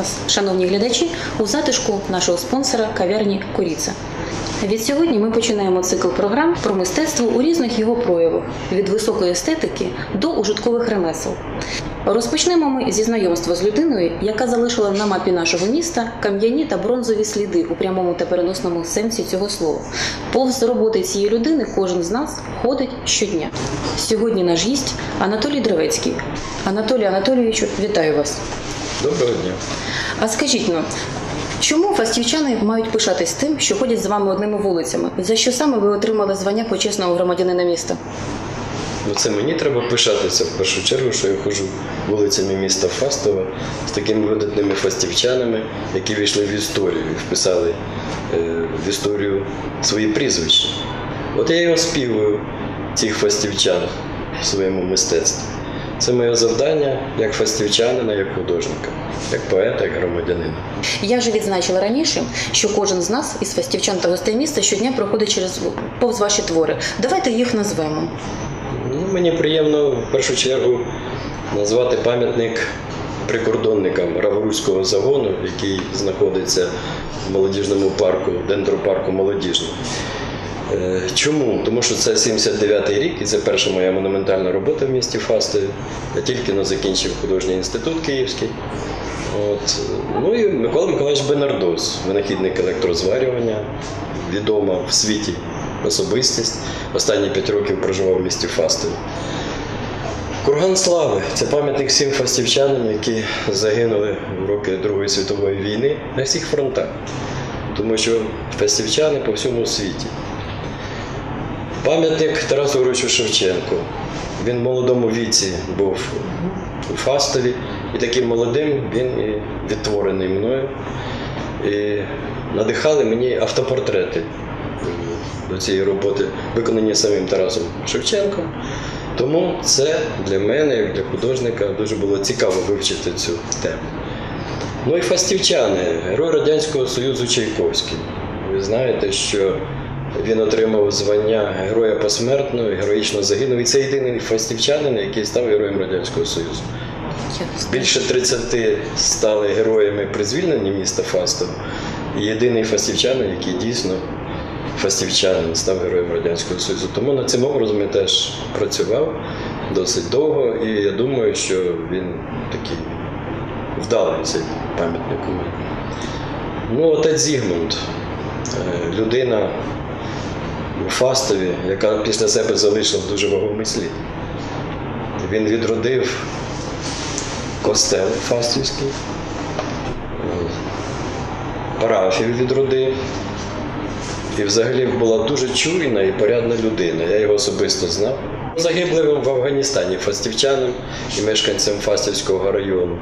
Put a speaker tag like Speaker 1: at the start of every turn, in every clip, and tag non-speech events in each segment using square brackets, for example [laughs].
Speaker 1: вас, шановні глядачі, у затишку нашого спонсора кав'ярні Куріця. Відсьогодні ми починаємо цикл програм про мистецтво у різних його проявах від високої естетики до ужиткових ремесел. Розпочнемо ми зі знайомства з людиною, яка залишила на мапі нашого міста кам'яні та бронзові сліди у прямому та переносному сенсі цього слова. Повз роботи цієї людини кожен з нас ходить щодня. Сьогодні наш гість Анатолій Древецький. Анатолій Анатолійовичу, вітаю вас.
Speaker 2: Доброго дня.
Speaker 1: А скажіть ну, чому фастівчани мають пишатись тим, що ходять з вами одними вулицями? За що саме ви отримали звання почесного громадянина міста?
Speaker 2: Ну, це мені треба пишатися в першу чергу, що я ходжу вулицями міста Фастова з такими видатними фастівчанами, які війшли в історію і вписали е, в історію свої прізвища. От я і оспівую цих фастівчан в своєму мистецтві. Це моє завдання як фастівчанина, як художника, як поета, як громадянина.
Speaker 1: Я вже відзначила раніше, що кожен з нас із фастівчан та гостей міста щодня проходить через повз ваші твори. Давайте їх назвемо.
Speaker 2: Ну, мені приємно в першу чергу назвати пам'ятник прикордонникам Раворуського загону, який знаходиться в молодіжному парку, дендропарку Молодіжний. Е, Чому? Тому що це 79-й рік, і це перша моя монументальна робота в місті Фастові. Я тільки но закінчив художній інститут Київський. От. Ну і Микола Миколаївич Бенардос, винахідник електрозварювання, відома в світі особистість. Останні п'ять років проживав в місті Фастові. Курган слави це пам'ятник всім фастівчанам, які загинули в роки Другої світової війни на всіх фронтах. Тому що фастівчани по всьому світі. Пам'ятник Тарасу Григоровичу Шевченку. Він в молодому віці був у Фастові, і таким молодим він і відтворений мною. І надихали мені автопортрети до цієї роботи, виконані самим Тарасом Шевченком. Тому це для мене, як для художника, дуже було цікаво вивчити цю тему. Ну і фастівчани, герой Радянського Союзу Чайковський. Ви знаєте, що він отримав звання Героя посмертно, героїчно загинув. І це єдиний фастівчанин, який став героєм Радянського Союзу. Більше 30 стали героями при звільненні міста Фастов. І єдиний фастівчанин, який дійсно фастівчанин, став героєм Радянського Союзу. Тому над цим образом я теж працював досить довго, і я думаю, що він такий вдалий цей пам'ятник у мене. Ну, отець Зігмунд, е, людина у Фастові, яка після себе залишила дуже вагомий слід. Він відродив костел Фастівський, парафію відродив. І взагалі була дуже чуйна і порядна людина. Я його особисто знав. Загиблим в Афганістані фастівчанам і мешканцям Фастівського району.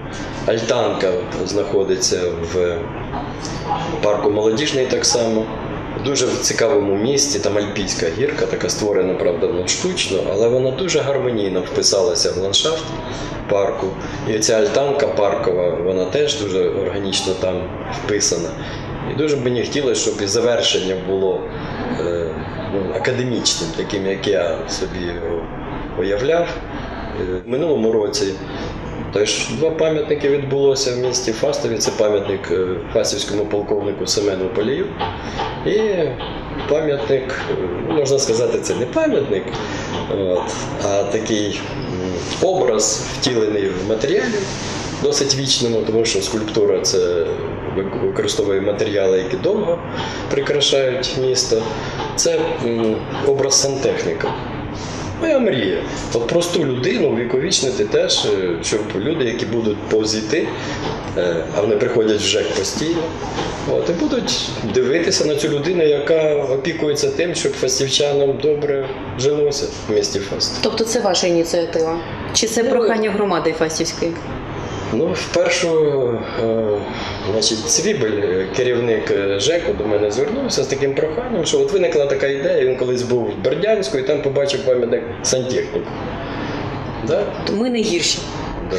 Speaker 2: Альтанка знаходиться в парку Молодіжний так само. В цікавому місці, там Альпійська гірка, така створена, правда, ну, штучно, але вона дуже гармонійно вписалася в ландшафт парку. І ця альтанка паркова, вона теж дуже органічно там вписана. І дуже б мені хотілося, щоб і завершення було е, ну, академічним, таким, як я собі його уявляв. Е, В минулому році теж два пам'ятники відбулося в місті Фастові. Це пам'ятник е, фастівському полковнику Семену Полію. І пам'ятник, е, можна сказати, це не пам'ятник, а такий образ, втілений в матеріалі, досить вічному, тому що скульптура це використовує матеріали, які довго прикрашають місто. Це образ сантехніка. Моя мрія. От просту людину віковічнити теж, е, щоб люди, які будуть повзійти, е, а вони приходять в ЖЕК постійно, от, і будуть дивитися на цю людину, яка опікується тим, щоб фастівчанам добре жилося в місті Фаст.
Speaker 1: Тобто це ваша ініціатива? Чи це
Speaker 2: Ну,
Speaker 1: прохання громади Фастівської?
Speaker 2: Ну, вперше, е, значить, Цвібель, е, керівник е, ЖЕКу, до мене звернувся з таким проханням, що от виникла така ідея, він колись був в Бердянську і там побачив пам'ятник сантехніку. Да?
Speaker 1: То Ми не гірші.
Speaker 2: Да.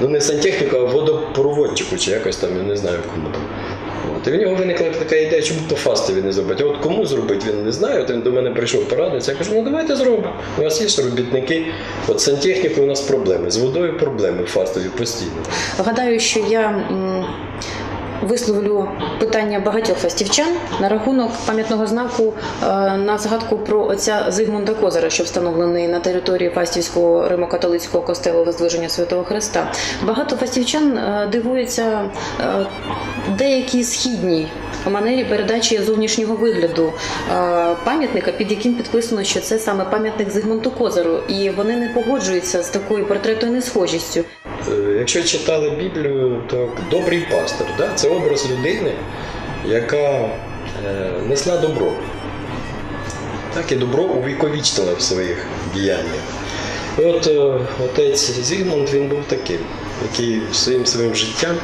Speaker 2: Ну не сантехніку, а водопроводчику, чи якось там, я не знаю кому. І в нього виникла така ідея, чому по фастові не зробити. От кому зробити, він не знає. От він до мене прийшов порадитися. Я кажу, ну давайте зробимо. У нас є робітники. От з сантехнікою у нас проблеми. З водою проблеми фастові постійно.
Speaker 1: Гадаю, що я висловлю питання багатьох фастівчан на рахунок пам'ятного знаку е, на згадку про отця Зигмунда Козара, що встановлений на території Фастівського Римо-католицького костелу Воздвиження Святого Христа. Багато фастівчан е, дивуються е, деякій східній манері передачі зовнішнього вигляду пам'ятника, під яким підписано, що це саме пам'ятник Зигмунду Козару, і вони не погоджуються з такою портретною несхожістю.
Speaker 2: Е, Якщо читали Біблію, то добрий пастор да? це образ людини, яка е, несла добро. Так і добро увіковічнила в своїх діяннях. І от е, отець Зігмунд він був таким, який своїм своїм життям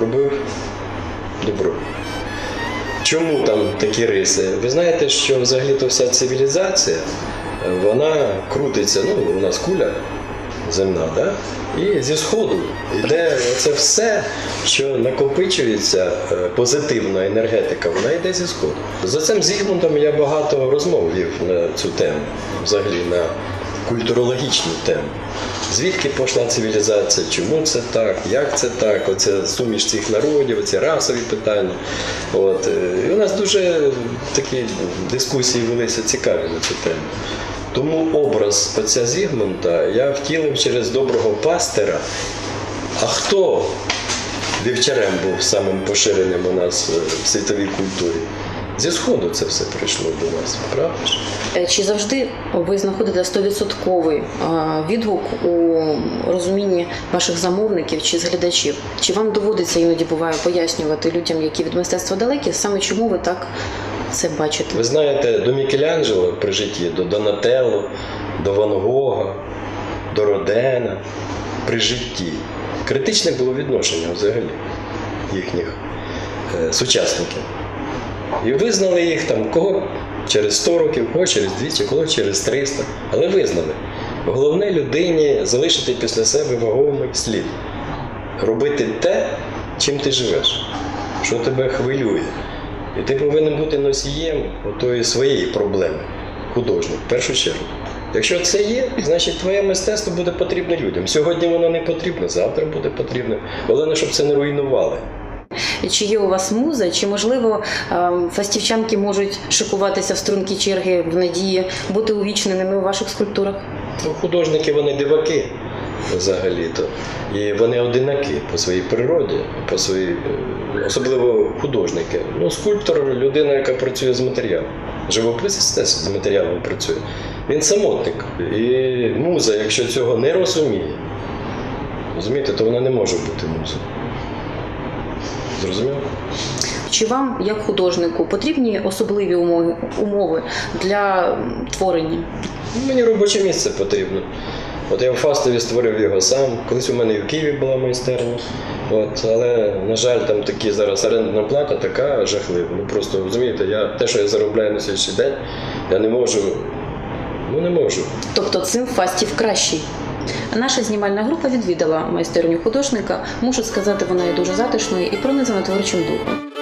Speaker 2: робив добро. Чому там такі риси? Ви знаєте, що взагалі-то вся цивілізація, вона крутиться, ну, у нас куля земна, да? і зі сходу йде це все, що накопичується е, позитивна енергетика, вона йде зі сходу. За цим Зігмундом я багато розмов вів на цю тему, взагалі на культурологічну тему. Звідки пішла цивілізація? Чому це так? Як це так? Оце суміш цих народів, оці расові питання. От. е, І у нас дуже такі дискусії велися цікаві на цю тему. Тому образ отця Зігмунда я втілив через доброго пастира. А хто вівчарем був самим поширеним у нас е, в світовій культурі? Зі сходу це все прийшло до нас, правда?
Speaker 1: Е, Чи завжди ви знаходите 100% е, відгук у розумінні ваших замовників чи глядачів? Чи вам доводиться іноді буває пояснювати людям, які від мистецтва далекі, саме чому ви так це бачите?
Speaker 2: Ви знаєте, до Мікеланджело при житті, до Донателло, до Ван Гога, до Родена при житті. Критичне було відношення взагалі їхніх е, сучасників. І визнали їх там кого через 100 років, кого через 200, кого через 300, але визнали. Головне людині залишити після себе вагомий слід. Робити те, чим ти живеш, що тебе хвилює. І ти повинен бути носієм отої своєї проблеми, художник, в першу чергу. Якщо це є, значить твоє мистецтво буде потрібне людям. Сьогодні воно не потрібно, завтра буде потрібно. Головне, щоб це не руйнували.
Speaker 1: Чи є у вас муза, чи можливо е, фастівчанки можуть шикуватися в стрункі черги в надії бути увічненими у ваших скульптурах?
Speaker 2: Ну, художники вони диваки взагалі-то. І вони одинакі по своїй природі, по своїй, е, особливо художники. Ну, скульптор людина, яка працює з матеріалом. Живописець теж з матеріалом працює. Він самотник. І муза, якщо цього не розуміє, розумієте, то вона не може бути музою. Зрозуміло?
Speaker 1: Чи вам, як художнику, потрібні особливі умови, умови для творення?
Speaker 2: Мені робоче місце потрібно. От я в Фастові створив його сам. Колись у мене і в Києві була майстерня. От, але, на жаль, там такі зараз орендна плата така жахлива. Ну просто розумієте, я те, що я заробляю на сьогоднішній день, я не можу. Ну не можу.
Speaker 1: Тобто цим фастів кращий. Наша знімальна група відвідала майстерню художника. Мушу сказати, вона є дуже затишною і пронизана творчим духом.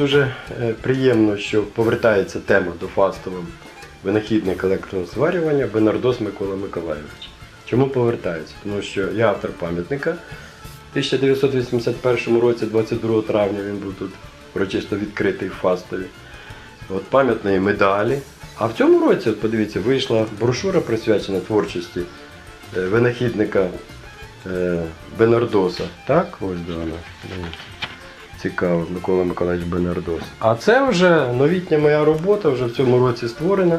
Speaker 2: Дуже е, приємно, що повертається тема до Фастовим винахідник електронного зварювання Бенардос Микола Миколайович. Чому повертається? Тому що я автор пам'ятника. В 1981 році, 22 травня, він був тут урочисто відкритий в Фастові. От пам'ятної медалі. А в цьому році, от подивіться, вийшла брошура присвячена творчості е, винахідника е, Бенардоса. Так, ось вона. Цікаво, Микола Миколаївич Бенардос. А це вже новітня моя робота, вже в цьому році створена.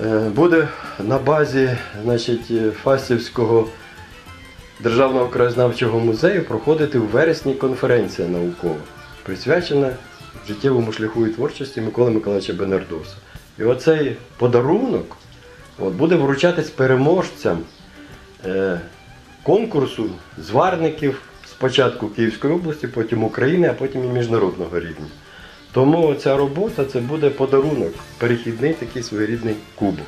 Speaker 2: Е, Буде на базі значить, Фастівського Державного краєзнавчого музею проходити у вересні конференція наукова, присвячена життєвому шляху і творчості Миколи Миколаївича Бенардоса. І оцей подарунок от, буде вручатись переможцям е, конкурсу зварників спочатку Київської області, потім України, а потім і міжнародного рівня. Тому ця робота це буде подарунок, перехідний такий своєрідний кубок.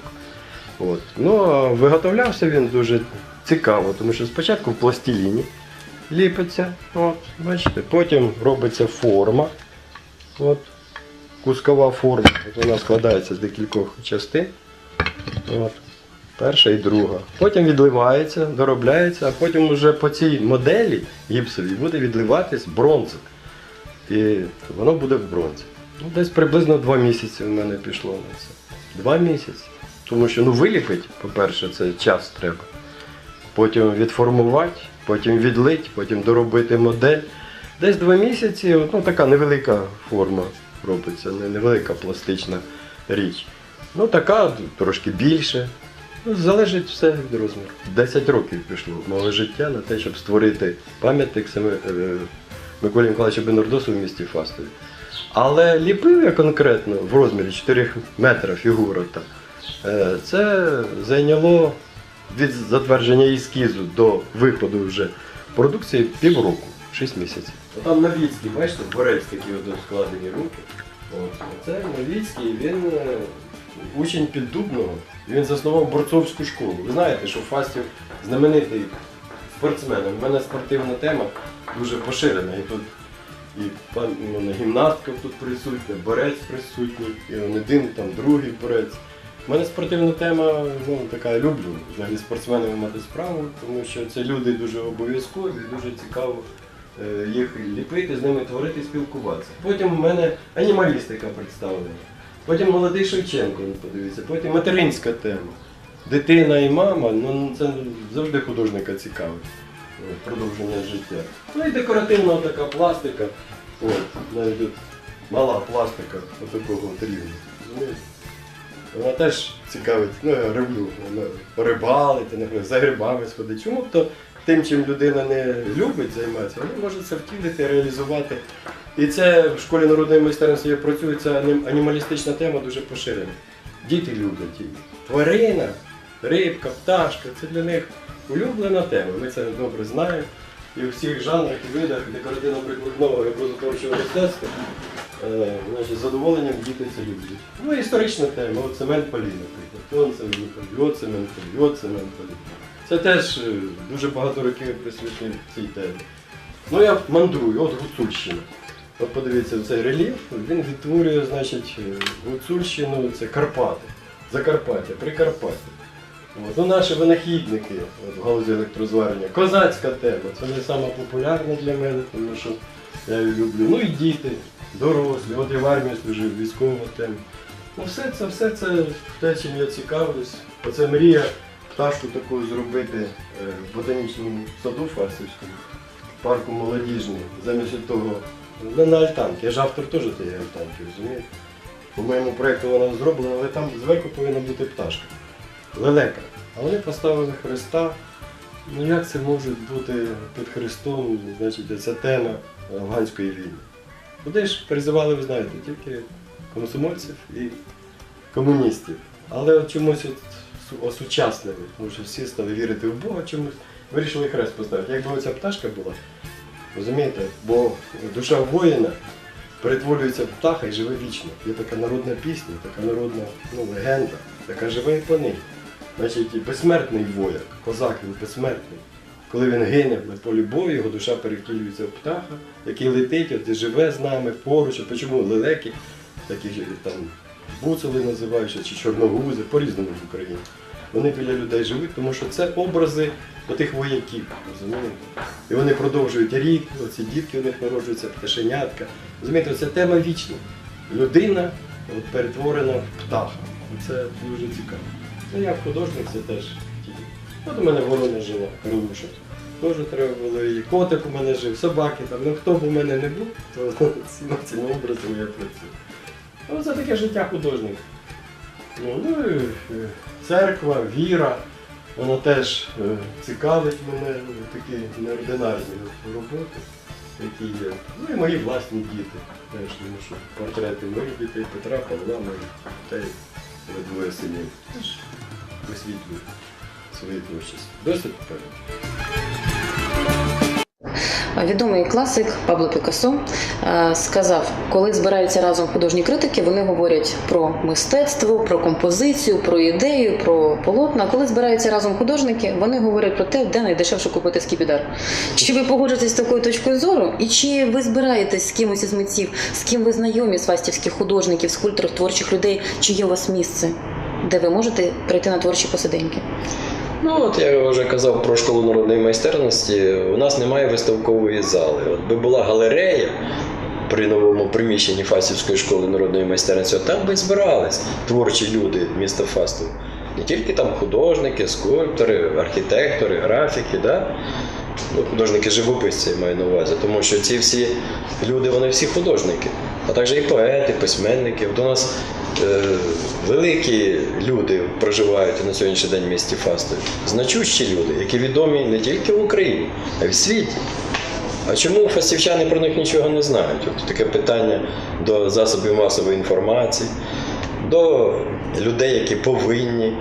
Speaker 2: От. Ну, а виготовлявся він дуже цікаво, тому що спочатку в пластиліні ліпиться, от, бачите, потім робиться форма. От, кускова форма. Вона складається з декількох частин. От, перша і друга. Потім відливається, доробляється, а потім вже по цій моделі гіпсовій буде відливатись бронза. І воно буде в бронзі. Ну, десь приблизно два місяці в мене пішло на це. Два місяці. Тому що ну, виліпить, по-перше, це час треба. Потім відформувати, потім відлить, потім доробити модель. Десь два місяці, ну така невелика форма робиться, не- невелика пластична річ. Ну така трошки більше. Ну, залежить все від розміру. 10 років пішло мого життя на те, щоб створити пам'ятник саме е, Миколі Миколаївичу Бенардосу в місті Фастові. Але ліпив я конкретно в розмірі 4 метра фігура. та, е, Це зайняло від затвердження ескізу до виходу вже продукції півроку, 6 місяців. Там Новіцький, бачите, борець такі складені руки. От. Це Новіцький, він е, учень Піддубного, він заснував борцовську школу. Ви знаєте, що Фастів знаменитий спортсмен. У мене спортивна тема дуже поширена. І тут і пан у мене гімнастка тут присутня, борець присутній, і один, там другий борець. У мене спортивна тема, ну така люблю взагалі спортсменами мати справу, тому що це люди дуже обов'язкові, дуже цікаво е, їх ліпити, з ними творити, спілкуватися. Потім у мене анімалістика представлена. Потім молодий Шевченко, ну, подивіться, потім материнська тема. Дитина і мама, ну це завжди художника цікавить. е, Продовження життя. Ну і декоративна така пластика. От, навіть тут мала пластика отакого от рівня. Вона теж цікавить, ну я люблю вона рибалити, за грибами сходити. Чому то тим, чим людина не любить займатися, вона може це втілити, реалізувати. І це в школі народної майстерності працює ця анімалістична тема дуже поширена. Діти люблять її. Тварина, рибка, пташка це для них улюблена тема. Ми це добре знаємо. І у всіх жанрах і видах декоративно-прикладного і образотворчого мистецтва е, значить, задоволенням діти це люблять. Ну історична тема, от цемент полі, наприклад. Он цемент полі, от цемент полі, от цемент полі. Це теж е, дуже багато років я цій темі. Ну я мандрую, от Гуцульщина. От подивіться, цей рельєф, він відтворює, значить, е, Гуцульщину, це Карпати, Закарпаття, Прикарпаття. От, ну, наші винахідники от, в галузі електрозварення. Козацька тема, це сама для мене, тому що я її люблю. Ну і діти, дорослі, от я в армії служив, військова тема. Ну все це, все це те, чим я цікавлюсь. Оце мрія пташку таку зробити е, в ботанічному саду Фастівському, парку молодіжний, замість того, ну, на альтанки. Я ж автор теж тієї альтанки, розумієте? По моєму проєкту вона зроблена, але там зверху повинна бути пташка. Лелека. А вони поставили Христа. Ну як це може бути під Христом, значить, ця тема афганської війни? Куди ж призивали, ви знаєте, тільки комсомольців і комуністів. Але от чомусь от су- осучаснили, тому що всі стали вірити в Бога чомусь. Вирішили хрест поставити. Якби оця пташка була, розумієте, бо душа воїна перетворюється в птаха і живе вічно. Є така народна пісня, така народна ну, легенда, яка живе і по ній. Значить, безсмертний вояк, козак він безсмертний. Коли він гине на полі бою, його душа перевтілюється в птаха, який летить, от живе з нами поруч. А Чому лелеки, такі там буцели називаються, чи чорногузи, по-різному в Україні. Вони біля людей живуть, тому що це образи отих вояків, розумієте? І вони продовжують рік, оці дітки у них народжуються, пташенятка. Розумієте, це тема вічна. Людина от, перетворена в птаха. Це дуже цікаво. Ну, як художник це теж тільки. От у мене ворона жила, Каролуша. Теж треба було і котик у мене жив, собаки там. Ну хто б у мене не був, то [laughs] цим, цим образом я працюю. Ну, це таке життя художника. Ну, ну і е, церква, віра,
Speaker 3: Воно теж е, цікавить мене, такі неординарні роботи, які є. Ну і мої власні діти. Теж, тому що портрети моїх дітей, Петра, Павла, моїх дітей, двоє синів. Теж висвітлюють свої творчість. Досить певно.
Speaker 1: Відомий класик Пабло Пікассо е, сказав, коли збираються разом художні критики, вони говорять про мистецтво, про композицію, про ідею, про полотна. Коли збираються разом художники, вони говорять про те, де найдешевше купити скіпідар. Чи ви погоджуєтесь з такою точкою зору? І чи ви збираєтесь з кимось із митців, з ким ви знайомі з фастівських художників, скульпторів, творчих людей? Чи є у вас місце, де ви можете прийти на творчі посиденьки?
Speaker 2: Ну, от я вже казав про школу народної майстерності. У нас немає виставкової зали. От би була галерея при новому приміщенні Фастівської школи народної майстерності, там би збирались творчі люди міста Фастов. Не тільки там художники, скульптори, архітектори, графіки, да? ну, художники живописці я маю на увазі, тому що ці всі люди, вони всі художники, а також і поети, письменники. От у нас великі люди проживають на сьогоднішній день в місті Фастові, значущі люди, які відомі не тільки в Україні, а й в світі. А чому фастівчани про них нічого не знають? От таке питання до засобів масової інформації, до людей, які повинні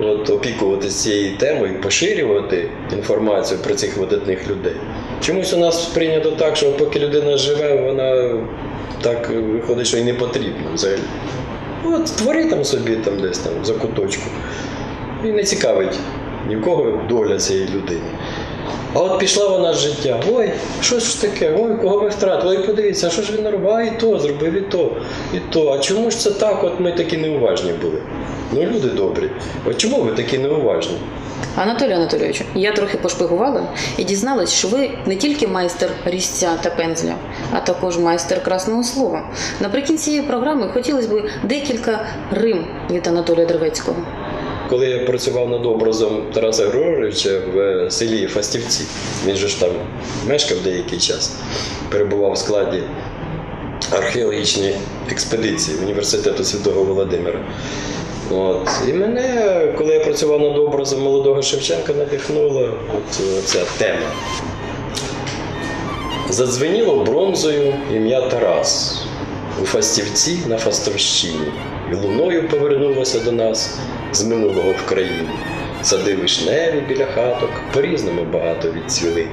Speaker 2: от, опікуватися цією темою, і поширювати інформацію про цих видатних людей. Чомусь у нас прийнято так, що поки людина живе, вона так виходить, що і не потрібна взагалі. От твори там собі там десь там за куточку. І не цікавить ні в кого доля цієї людини. А от пішла вона з життя. Ой, що ж таке? Ой, кого ми втратили? Ой, подивіться, що ж він робив? А і то зробив, і то, і то. А чому ж це так? От ми такі неуважні були. Ну, люди добрі. От чому ви такі неуважні?
Speaker 1: Анатолію Анатолійовичу, я трохи пошпигувала і дізналась, що ви не тільки майстер різця та пензля, а також майстер красного слова. Наприкінці програми хотілося б декілька рим від Анатолія Дервецького.
Speaker 2: Коли я працював над образом Тараса Григоровича в селі Фастівці, він же ж там мешкав деякий час, перебував в складі археологічної експедиції університету Святого Володимира. От. І мене, коли я працював над образом молодого Шевченка, надихнула от ця тема. Задзвеніло бронзою ім'я Тарас у Фастівці на Фастовщині, і луною повернулося до нас з минулого в країну. Сади вишневі біля хаток по-різному багато відцвіли,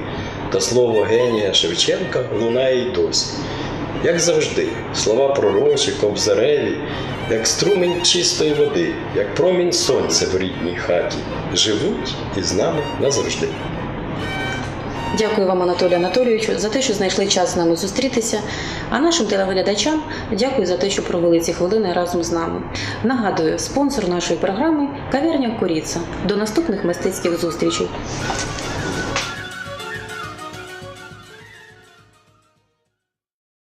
Speaker 2: та слово генія Шевченка лунає й досі. Як завжди, слова пророчі, кобзареві, як струмень чистої води, як промінь сонця в рідній хаті, живуть із нами назавжди.
Speaker 1: Дякую вам, Анатолію Анатолійовичу, за те, що знайшли час з нами зустрітися. А нашим телеглядачам дякую за те, що провели ці хвилини разом з нами. Нагадую, спонсор нашої програми кав'ярня Коріца. До наступних мистецьких зустрічей.